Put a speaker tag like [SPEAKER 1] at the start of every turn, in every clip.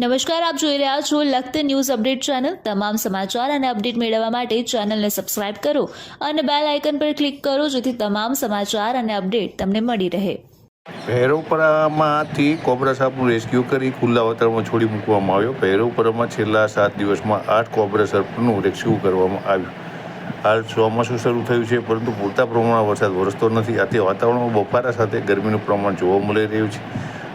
[SPEAKER 1] નમસ્કાર, આપ જોઈ રહ્યા છો લખત ન્યૂઝ અપડેટ ચેનલ. તમામ સમાચાર અને અપડેટ મેળવવા માટે ચેનલને સબસ્ક્રાઇબ કરો અને બેલ આઇકન પર ક્લિક કરો જેથી તમામ સમાચાર અને અપડેટ તમને મળી રહે.
[SPEAKER 2] ભૈરવપરામાંથી કોબરા સાપનું રેસ્ક્યુ કરી ખુલ્લા વાતાવરણમાં છોડી મૂકવામાં આવ્યો. ભૈરવપરામાં છેલ્લા સાત દિવસમાં આઠ કોબરા સર્પનું રેસ્ક્યુ કરવામાં આવ્યું. હાલ ચોમાસું શરૂ થયું છે, પરંતુ પૂરતા પ્રમાણમાં વરસાદ વરસતો નથી. આથી વાતાવરણમાં બફારા સાથે ગરમીનું પ્રમાણ જોવા મળી રહ્યું છે.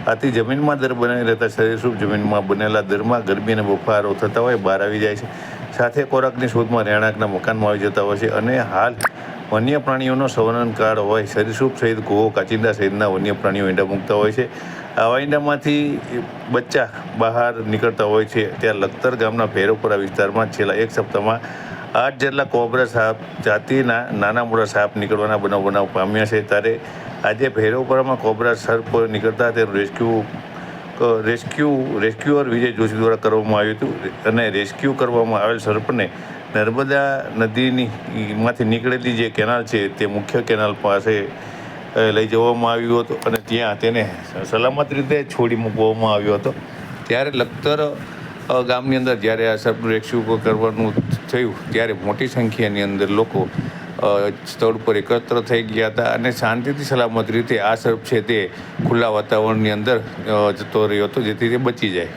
[SPEAKER 2] આથી જમીનમાં દર બનાવી રહેતા શરીરરૂપ જમીનમાં બનેલા દરમાં ગરમી અને બફારો થતા હોય, બહાર આવી જાય છે. સાથે ખોરાકની શોધમાં રહેણાંકના મકાનમાં આવી જતા હોય છે અને હાલ વન્ય પ્રાણીઓનો સંવર્ણનકાળ હોય. સરીસૃપ સહિત ગોવો કાચિંડા સહિતના વન્ય પ્રાણીઓ ઈંડા મૂકતા હોય છે. આવા ઈંડામાંથી બચ્ચા બહાર નીકળતા હોય છે, ત્યાં લખતર ગામના ભૈરવપુરા વિસ્તારમાં છેલ્લા એક સપ્તાહમાં આઠ જેટલા કોબરા સાપ જાતિના નાના મોટા સાપ નીકળવાના બનાવ બનાવ પામ્યા છે. ત્યારે આજે ભૈરવપુરામાં કોબરા સર્પ નીકળતા તેનું rescue rescue, rescuer Vijay Joshi દ્વારા કરવામાં આવ્યું હતું અને રેસ્ક્યુ કરવામાં આવેલ સર્પને નર્મદા નદીની માંથી નીકળેલી જે કેનાલ છે, તે મુખ્ય કેનાલ પાસે લઈ જવામાં આવ્યો હતો અને ત્યાં તેને સલામત રીતે છોડી મૂકવામાં આવ્યો હતો. ત્યારે લખતર ગામની અંદર જ્યારે આ સર્પનું રેસ્ક્યુ કરવાનું થયું, ત્યારે મોટી સંખ્યાની અંદર લોકો સ્થળ પર એકત્ર થઈ ગયા હતા અને શાંતિથી સલામત રીતે આ સર્પ છે તે ખુલ્લા વાતાવરણની અંદર જતો રહ્યો હતો જેથી તે બચી જાય.